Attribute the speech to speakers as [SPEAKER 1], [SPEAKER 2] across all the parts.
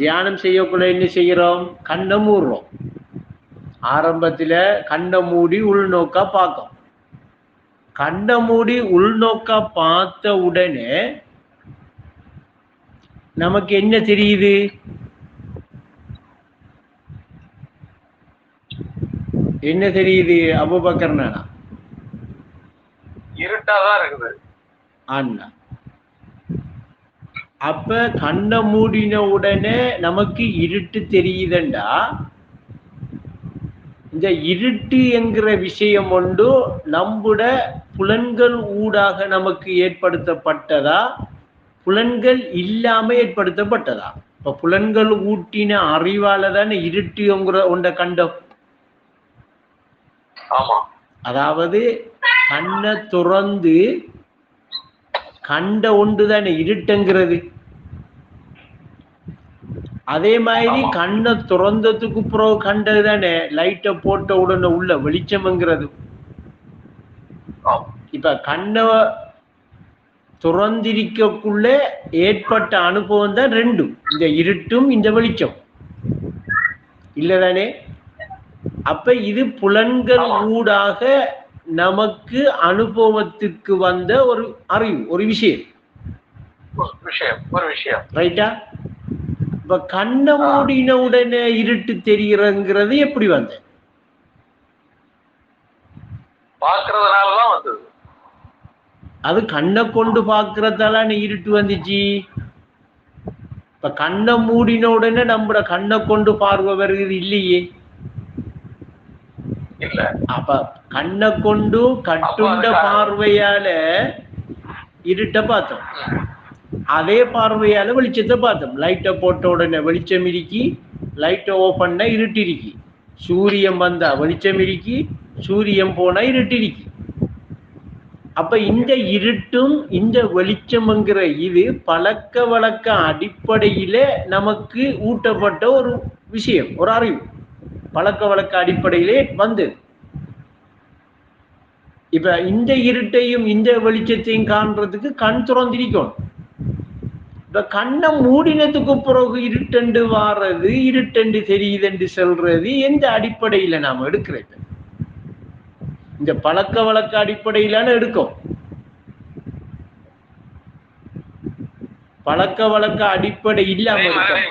[SPEAKER 1] தியானம் செய்யக்குள்ள என்ன செய்கிறோம் கண்ணை மூடுறோம். ஆரம்பத்துல கண்ணை மூடி உள்நோக்கா பார்க்கும். கண்ணை மூடி உள்நோக்கா பார்த்த உடனே நமக்கு என்ன தெரியுது? என்ன தெரியுது அபுபக்கர் நானா
[SPEAKER 2] இருட்டாதான் இருக்குது.
[SPEAKER 1] அண்ணா. அப்ப கண்ணை மூடின உடனே நமக்கு இருட்டு தெரியுதண்டா? இந்த இருட்டு என்கிற விஷயம் ஒன்று நம்முட புலன்கள் ஊடாக நமக்கு ஏற்படுத்தப்பட்டதா? புலன்கள் இல்லாம ஏற்படுத்தப்பட்டதா? இப்ப புலன்கள் ஊட்டின அறிவால தானே இருட்டுங்கிற ஒன்றை கண்டோம்.
[SPEAKER 2] ஆமா.
[SPEAKER 1] அதாவது கண்ணை துறந்து கண்ட ஒன்று தானே இருட்டுங்கிறது. அதே மாதிரி. கண்ணை துறந்ததுக்கு பிறகு கண்டது தானே லைட்டை போட்ட உடனே உள்ள வெளிச்சம்ங்கிறது. இப்ப கண்ணை துறந்திருக்கக்குள்ள ஏற்பட்ட அனுபவம் தான் ரெண்டும் இந்த இருட்டும் இந்த வெளிச்சம். இல்லதானே? அப்ப இது புலன்கள். ஊடாக நமக்கு அனுபவத்துக்கு வந்த ஒரு அறிவு ஒரு விஷயம்.
[SPEAKER 2] விஷயம் ஒரு விஷயம்.
[SPEAKER 1] ரைட்டா? இப்ப கண்ணை. மூடின உடனே இருட்டு தெரிகிறங்கிறது எப்படி வந்த
[SPEAKER 2] பார்க்கறதுனாலதான் வந்தது.
[SPEAKER 1] அது கண்ணை கொண்டு பார்க்கறதால நீ இருட்டு வந்துச்சு. இப்ப கண்ணை மூடின உடனே நம்மட கண்ணை கொண்டு பார்வை வருகிறது இல்லையே.
[SPEAKER 2] இல்ல.
[SPEAKER 1] அப்ப கண்ணை கொண்டு கட்டுண்ட பார்வையால இருட்டை பார்த்தோம். அதே பார்வையால வெளிச்சத்தை பார்த்தோம். லைட்டை போட்ட உடனே வெளிச்சம் இருக்கி லைட்டை ஓப் பண்ணா இருட்டு இருக்கி சூரியன் வந்தா வெளிச்சம் இருக்கி சூரியன் போனா இருட்டு இருக்கி அப்ப இந்த இருட்டும் இந்த வெளிச்சம்ங்கிற இது பழக்க வழக்க அடிப்படையில நமக்கு ஊட்டப்பட்ட ஒரு விஷயம் ஒரு அறிவு. பழக்க வழக்க அடிப்படையிலே வந்தது. இப்ப இந்த இருட்டையும் இந்த வெளிச்சத்தையும் காண்றதுக்கு கண் திறந்திருக்கணும். இப்ப கண்ணை மூடினதுக்கு பிறகு இருட்டண்டு வாரது இருட்டண்டு தெரியுதுன்னு சொல்றது எந்த அடிப்படையில நாம எடுக்கிறது இந்த பழக்க வழக்க அடிப்படையிலான எடுக்கும். பழக்க வழக்க அடிப்படை இல்லாம எடுக்கும்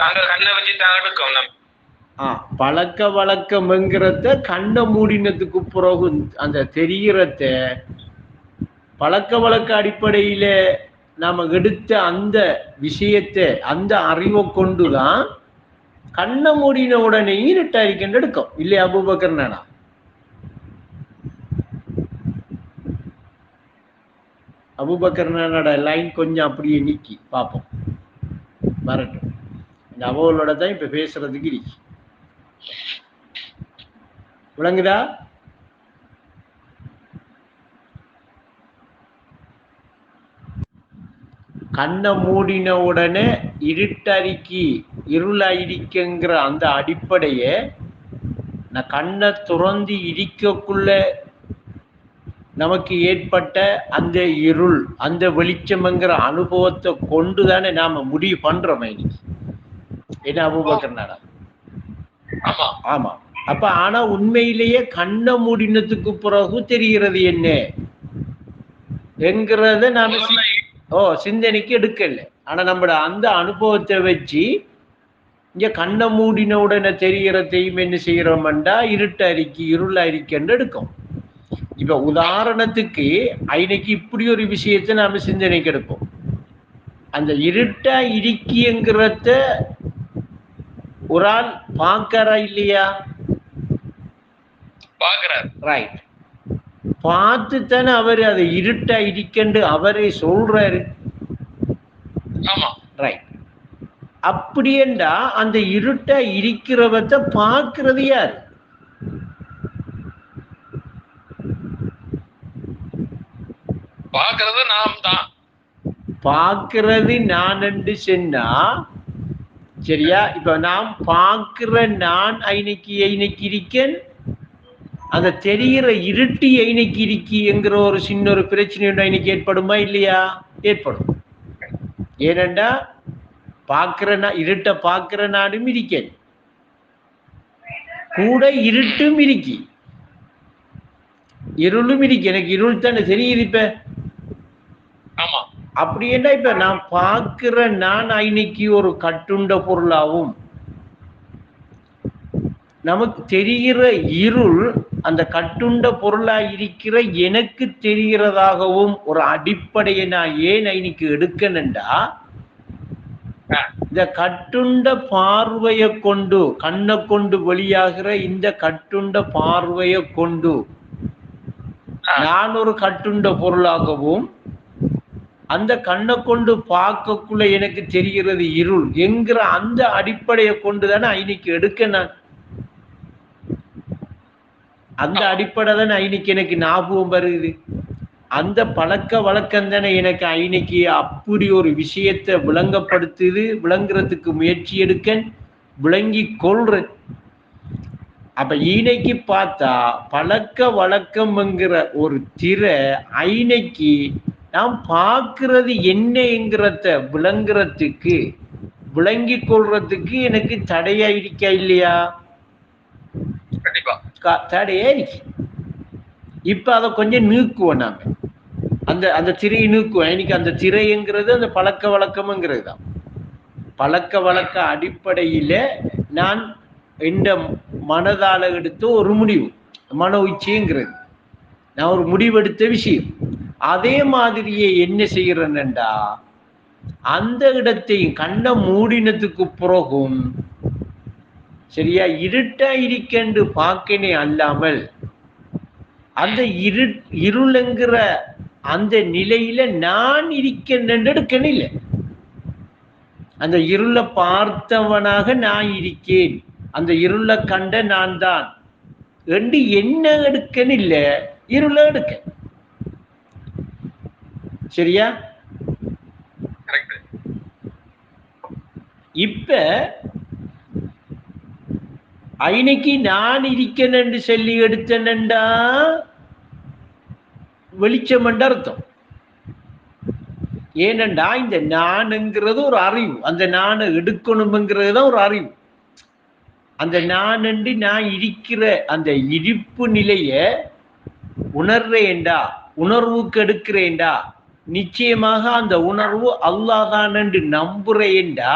[SPEAKER 1] ஆ
[SPEAKER 2] கண்ணை வச்சு தான் எடுக்கோம் நம்ம
[SPEAKER 1] பழக்க வழக்கம்ங்கிறத கண்ணை மூடினதுக்கு பிறகு அந்த தெரிகிறத பழக்க வழக்க அடிப்படையில நாம எடுத்த அந்த விஷயத்தை அந்த அறிவை கொண்டுதான் கண்ணை மூடின உடனே இருட்டாரிக்கின்ற எடுக்கும். இல்லையா அபுபக்கர் நானா? அபுபக்கர் நானோட லைன் கொஞ்சம் அப்படியே நீக்கி பார்ப்போம். வரட்டும். இந்த அவங்களோட தான் இப்ப பேசுறதுக்கு இருக்கு விளங்குதா? கண்ணை மூடின உடனே இருட்டறிக்கி இருளடிக்குங்கிற அந்த அடிப்படையை நான் கண்ணை துறந்து இடிக்கக்குள்ள நமக்கு ஏற்பட்ட அந்த இருள் அந்த வெளிச்சம்ங்கிற அனுபவத்தை கொண்டு தானே நாம முடிவு பண்றோம் இன்னைக்கு. என்ன அபூபக்கர் நாடா?
[SPEAKER 2] ஆமா.
[SPEAKER 1] ஆமா. அப்ப ஆனா உண்மையிலேயே கண்ணை மூடினதுக்கு பிறகு தெரிகிறது என்ன? என்கிறத நாம ஓ சிந்தனைக்கு எடுக்கல. ஆனா நம்மட அந்த அனுபவத்தை வச்சு இங்க கண்ணை மூடின உடனே தெரிகிறதையும் என்ன செய்யறோம்டா இருட்டு அறிக்கை இருள் அறிக்கைன்னு எடுக்கும். இப்ப உதாரணத்துக்கு இன்னைக்கு இப்படி ஒரு விஷயத்தை நாம சிந்தனைக்கு எடுப்போம். அந்த இருட்டா இருக்கிங்கிறத ஒரு ஆள் பார்க்கறா இல்லையா?
[SPEAKER 2] பாக்குறாரு.
[SPEAKER 1] ரைட் பார்த்து தானே அவர் அதை இருட்டா இருக்கண்டு அவரே சொல்றாரு.
[SPEAKER 2] ஆமா.
[SPEAKER 1] ரைட் அப்படியேண்டா அந்த இருட்டா இருக்கிறவத்த பார்க்கிறது யாரு?
[SPEAKER 2] பாக்குறது நாம் தான்.
[SPEAKER 1] பார்க்கிறது நான் என்று சொன்னா சரியா? இப்ப நான் பார்க்கிற நான் ஐநைக்கு ஐநைக்கு இருக்கேன். அந்த தெரிகிற இருட்டு ஐனைக்கு இருக்கி என்கிற ஒரு சின்ன ஒரு பிரச்சனை உண்டு ஏற்படுமா இல்லையா? ஏற்படும். ஏனண்டா பார்க்கிற இருட்ட இருட்டை பார்க்கிற நாடும் இருக்கேன். கூட இருட்டும் இருக்கி. இருளும் இருக்கு. எனக்கு இருள் தானே தெரியுது இப்ப. அப்படி என்ன இப்ப நான் பார்க்கிற நான் ஐனைக்கு ஒரு கட்டுண்ட பொருளாவும் நமக்கு தெரிகிற இருள் அந்த கட்டுண்ட பொருளா இருக்கிற எனக்கு தெரிகிறதாகவும் ஒரு அடிப்படையை நான் ஏன் ஐனிக்கு எடுக்கணுண்டா இந்த கட்டுண்ட பார்வையை கொண்டு கண்ணை கொண்டு வெளியாகிற இந்த கட்டுண்ட பார்வையை கொண்டு. நான் ஒரு கட்டுண்ட பொருளாகவும் அந்த கண்ணை கொண்டு பார்க்கக்குள்ள எனக்கு தெரிகிறது இருள் என்கிற அந்த அடிப்படையை கொண்டு தானே ஐனிக்கு எடுக்க நான். அந்த அடிப்படை தானே ஐனிக்கு எனக்கு ஞாபகம் வருது. அந்த பழக்க வழக்கம் தானே எனக்கு ஐனைக்கு அப்படி ஒரு விஷயத்தை விளங்கப்படுத்துது விளங்குறதுக்கு முயற்சி எடுக்க விளங்கி கொள்றேன். அப்ப ஈனைக்கு பார்த்தா பழக்க வழக்கம்ங்கிற ஒரு திரை ஐனைக்கு நாம் பார்க்கிறது என்னங்கிறத விளங்குறதுக்கு விளங்கி கொள்றதுக்கு எனக்கு தடையா இருக்கா இல்லையா தடையா இருக்கு இப்ப அதை கொஞ்சம் நீக்குவோம் நாம. அந்த அந்த திரையை நீக்குவோம். எனக்கு அந்த திரைங்கிறது அந்த பழக்க வழக்கம்ங்கிறது தான். பழக்க வழக்க அடிப்படையில நான் இந்த மனதால எடுத்த ஒரு முடிவு. மன உச்சிங்கிறது. நான் ஒரு முடிவெடுத்த விஷயம். அதே மாதிரியே என்ன செய்யறேன்டா அந்த இடத்தையும் கண்ணை மூடினதுக்கு பிறகும் சரியா இருட்டா இருக்கென்று பார்க்கனே அல்லாமல் அந்த இரு இருளுங்கிற அந்த நிலையில நான் இருக்கேன் எடுக்கணும் அந்த இருளை பார்த்தவனாக நான் இருக்கேன். அந்த இருளை கண்ட நான் தான் என்று என்ன எடுக்கன்னு இல்ல இருளை எடுக்க சரியா? இப்ப ஐனைக்கு நான் இருக்கேன்னு சொல்லி எடுத்தேன்டா வெளிச்சம் அர்த்தம். ஏனண்டா இந்த நானுங்கிறது ஒரு அறிவு. அந்த நானை எடுக்கணுங்கிறது தான் ஒரு அறிவு. அந்த நான் என்று நான் இருக்கிற அந்த இருப்பு நிலைய உணர்றேன்டா உணர்வுக்கு எடுக்கிறேன்டா நிச்சயமாக அந்த உணர்வு அல்லாதான் என்று நம்புறேன்டா.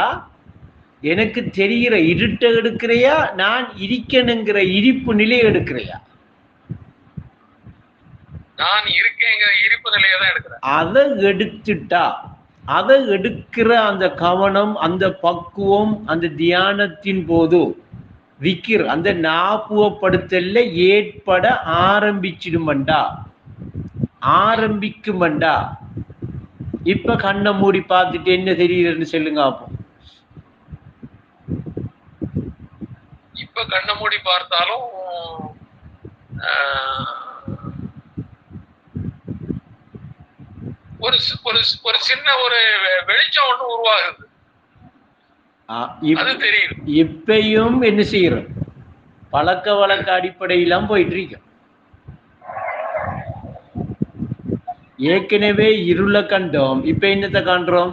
[SPEAKER 1] எனக்கு தெரிகிற இருட்டை எடுக்கிறையா நான் இருக்கணுங்கிற இருப்பு நிலையை எடுக்கிறையா?
[SPEAKER 2] நான் இருக்கேங்கிற இருப்பு நிலையை தான் எடுக்கிறேன்.
[SPEAKER 1] அதை எடுத்துட்டா அதை எடுக்கிற அந்த கவனம் அந்த பக்குவம் அந்த தியானத்தின் போது விக்கிர் அந்த ஞாபகப்படுத்தல ஏற்பட ஆரம்பிச்சிடுமண்டா. ஆரம்பிக்குமண்டா. இப்ப கண்ணை மூடி பார்த்துட்டு என்ன தெரியுதுன்னு சொல்லுங்க அப்போ.
[SPEAKER 2] இப்ப கண்ணை மூடி பார்த்தாலும் ஒரு ஒரு ஒரு சின்ன ஒரு வெளிச்சம் ஒண்ணு உருவாகுது. அது தெரியுது.
[SPEAKER 1] இப்பயும் என்ன செய்யறோம்? பழக்க வழக்க அடிப்படையெல்லாம் போயிட்டு இருக்கோம். ஏற்கனவே இருள கண்டோம். இப்ப என்னத்தை காண்றோம்?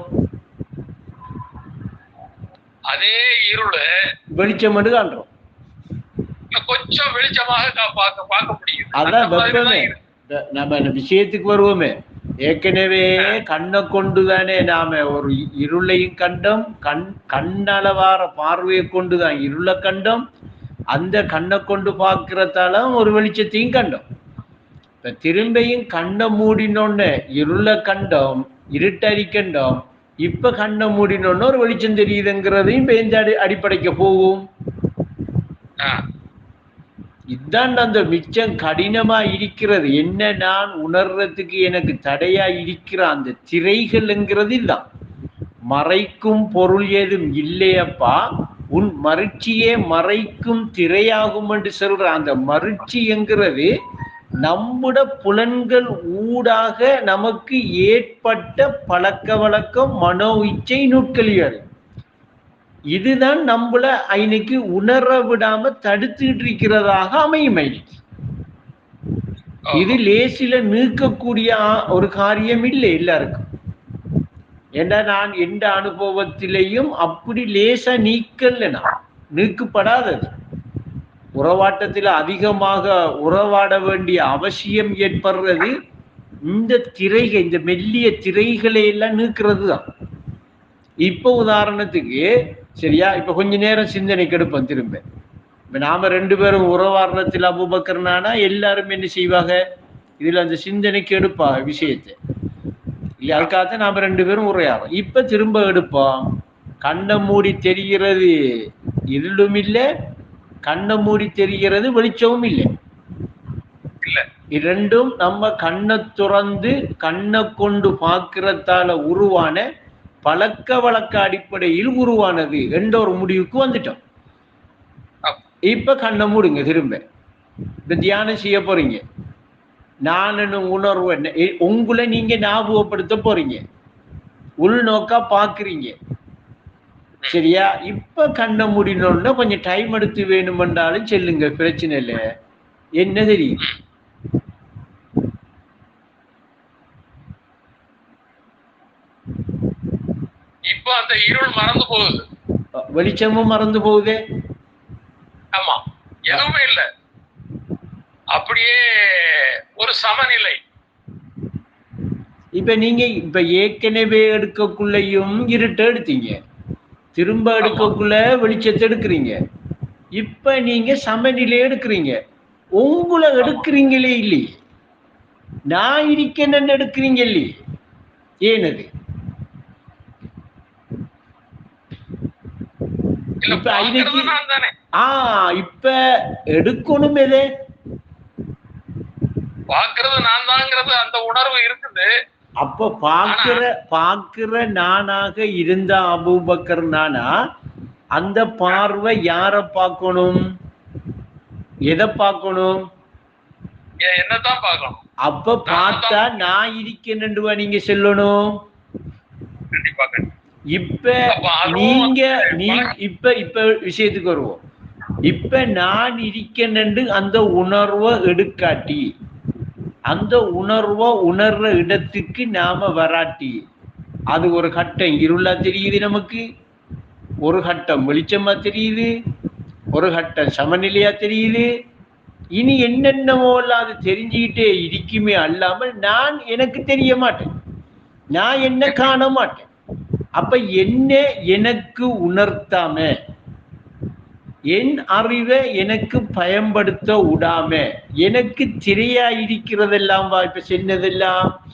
[SPEAKER 2] அதே இருளு
[SPEAKER 1] வெளிச்சம் மட்டும் காண்றோம்.
[SPEAKER 2] கொஞ்சம் வெளிச்சமாக பார்க்க பார்க்க முடியுது.
[SPEAKER 1] அதான் வெப்பமே.
[SPEAKER 2] தான்
[SPEAKER 1] நம்ம விஷயத்துக்கு வருவோமே. ஏற்கனவே கண்ணை கொண்டுதானே நாம ஒரு இருளையும் கண்டோம். கண் கண்ணளவார பார்வையை கொண்டுதான் இருளை கண்டோம். அந்த கண்ணை கொண்டு பார்க்கிறதால ஒரு வெளிச்சத்தையும் கண்டோம். இப்ப திரும்பியும் கண்ணை மூடினோன்னு இருளை கண்டோம் இருட்டறி கண்டோம் இப்ப கண்ணை மூடினோன்னு ஒரு வெளிச்சம் தெரியுதுங்கிறதையும் எந்த அடி அடிப்படைக்கு போகும். இதான் அந்த மிச்சம் கடினமா இருக்கிறது. என்ன நான் உணர்றதுக்கு எனக்கு தடையா இருக்கிற அந்த திரைகள்ங்கிறது இதுதான் மறைக்கும் பொருள் ஏதும் இல்லையப்பா. உன் மறுச்சியே மறைக்கும் திரையாகும் என்று சொல்ற அந்த மறுச்சிங்கிறது நம்முட புலன்கள் ஊடாக நமக்கு ஏற்பட்ட பழக்க வழக்கம் மனோ இச்சை நுட்கலியர் இதுதான் நம்மள ஐனைக்கு உணர விடாம தடுத்துட்டு இருக்கிறதாக அமையும். ஐனைக்கு இது லேசில நீக்கக்கூடிய ஒரு காரியம் இல்லை எல்லாருக்கும். ஏண்டா நான் எந்த அனுபவத்திலையும் அப்படி லேசா நீக்கல நான். நீக்கப்படாதது. உறவாட்டத்தில் அதிகமாக உறவாட வேண்டிய அவசியம் ஏற்படுறது இந்த திரைகள் இந்த மெல்லிய திரைகளை எல்லாம் நீக்கிறது தான். இப்போ உதாரணத்துக்கு சரியா? இப்போ கொஞ்ச நேரம் சிந்தனைக்கு எடுப்போம் திரும்ப. இப்போ நாம ரெண்டு பேரும் உறவாடுறதுல அபுபக்கர்னானா எல்லாரும் என்ன செய்வாங்க? இதில் அந்த சிந்தனைக்கு எடுப்பா விஷயத்தை. இல்லை அதுக்காக நாம் ரெண்டு பேரும் உரையாடுறோம். இப்போ திரும்ப எடுப்போம். கண்ணை மூடி தெரிகிறது இருளும் இல்லை கண்ணை மூடி தெரிகிறது வெளிச்சமும் இல்லை.
[SPEAKER 2] இல்ல.
[SPEAKER 1] இரண்டும் நம்ம கண்ணை துறந்து கண்ணை கொண்டு பார்க்கறதால உருவான பழக்க வழக்க அடிப்படையில் உருவானது என்ற ஒரு முடிவுக்கு வந்துட்டோம். இப்ப கண்ணை மூடுங்க திரும்ப. இந்த தியானம் செய்ய போறீங்க. நானு உணர்வு என்ன உங்களை நீங்க ஞாபகப்படுத்த போறீங்க. உள்நோக்கா பாக்குறீங்க சரியா? இப்ப கண்ணை மூடினோம்னா கொஞ்சம் டைம் எடுத்து வேணுமென்றாலும் செல்லுங்க பிரச்சனை இல்லை. என்ன தெரியும்
[SPEAKER 2] இப்ப அந்த இருள் மறந்து போகுது.
[SPEAKER 1] வெளிச்சமும் மறந்து போகுதே?
[SPEAKER 2] ஆமா. எதுவுமே இல்ல. அப்படியே ஒரு சமநிலை.
[SPEAKER 1] இப்ப நீங்க இப்ப ஏற்கனவே எடுக்கக்குள்ளேயும் இருட்டை எடுத்தீங்க. திரும்ப எடுக்கக்குள்ள வெளிச்சத்தை எடுக்கிறீங்க. இப்ப நீங்க சமநிலை எடுக்கிறீங்க. உங்களை எடுக்கிறீங்களே இல்லையே. நான் இருக்கேன்னு எடுக்கிறீங்க இல்லையே. ஏனது இப்ப
[SPEAKER 2] தானே
[SPEAKER 1] ஆ இப்ப எடுக்கணும் எதே?
[SPEAKER 2] பார்க்கறது நான் தாங்கிறது அந்த உணர்வு இருக்குது.
[SPEAKER 1] அப்ப பாக்குற பாக்குற நானாக இருந்த அபூபக்கர் நானா? அந்த பார்வை யார பார்க்கணும்? எதை பார்க்கணும்?
[SPEAKER 2] என்னதான் பார்க்கணும்?
[SPEAKER 1] அப்ப பார்த்தா நான் இருக்கேன்னுவா நீங்க சொல்லணும். இப்ப நீங்க நீ இப்ப இப்ப விஷயத்துக்கு வருவோம். இப்ப நான் இருக்கேன்னு அந்த உணர்வை எடுக்காட்டி அந்த உணர்வை உணர்ற இடத்துக்கு நாம வராட்டி அது ஒரு கட்டம் இருளா தெரியுது நமக்கு? ஒரு கட்டம் வெளிச்சமா தெரியுது? ஒரு கட்டம் சமநிலையா தெரியுது? இனி என்னென்னவோ அது தெரிஞ்சுக்கிட்டே இருக்குமே அல்லாமல் நான் எனக்கு தெரிய மாட்டேன். நான் என்ன காண மாட்டேன். அப்ப என்ன எனக்கு உணர்த்தாம என் அறிவை எனக்கு பயன்படுத்த விடாம எனக்கு திரையா இருக்கிறதெல்லாம் வா இப்ப சொன்னதெல்லாம்.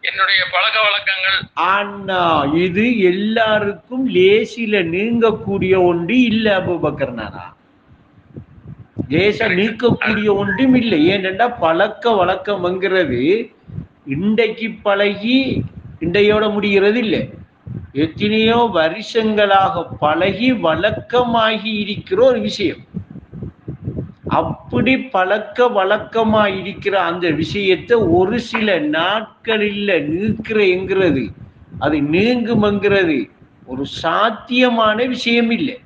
[SPEAKER 2] என்னுடைய பழக்க வழக்கங்கள்.
[SPEAKER 1] ஆனா இது எல்லாருக்கும் லேசில நீங்கக்கூடிய ஒன்று இல்ல அபுபக்கர் நானா? லேசா நீக்கக்கூடிய ஒன்றும் இல்லை. ஏனென்றா பழக்க வழக்கம்ங்கிறது இன்றைக்கு பழகி இன்றையோட முடிகிறது இல்லை. எத்தனையோ வருஷங்களாக பழகி வழக்கமாகி இருக்கிற ஒரு விஷயம். அப்படி பழக்க வழக்கமா இருக்கிற அந்த விஷயத்தை ஒரு சில நாட்களில் நீக்கிறேங்கிறது அது நீங்குமங்கிறது ஒரு சாத்தியமான விஷயம் இல்லை.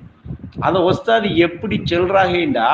[SPEAKER 1] அதை ஒஸ்தாது எப்படி சொல்றாங்கடா